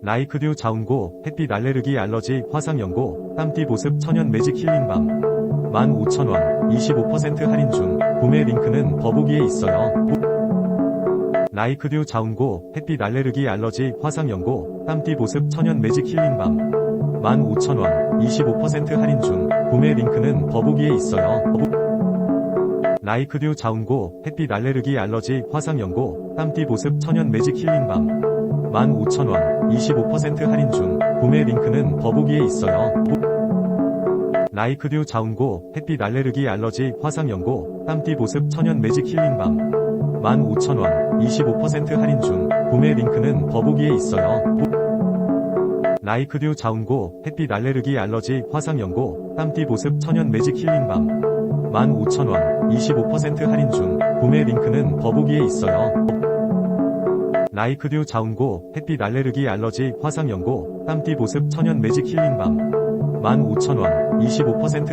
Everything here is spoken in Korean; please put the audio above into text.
라이크듀 자운고, 햇빛 알레르기 알러지 화상연고, 땀띠 보습 천연 매직 힐링밤. 15,000원, 25% 할인 중, 구매 링크는 더보기에 있어요. 라이크듀 자운고, 햇빛 알레르기 알러지 화상연고, 땀띠 보습 천연 매직 힐링밤. 15,000원, 25% 할인 중, 구매 링크는 더보기에 있어요. 라이크듀 자운고, 햇빛 알레르기 알러지 화상연고, 땀띠 보습 천연 매직 힐링밤. 15,000원, 25% 할인 중, 구매 링크는 더보기에 있어요. 라이크듀 자운고, 햇빛 알레르기 알러지 화상 연고, 땀띠 보습 천연 매직 힐링밤. 15,000원, 25% 할인 중, 구매 링크는 더보기에 있어요. 라이크듀 자운고, 햇빛 알레르기 알러지 화상 연고, 땀띠 보습 천연 매직 힐링밤. 15,000원, 25% 할인 중, 구매 링크는 더보기에 있어요. 라이크듀 자운고, 햇빛 알레르기 알러지 화상연고, 땀띠 보습 천연 매직 힐링밤. 15,000원, 25%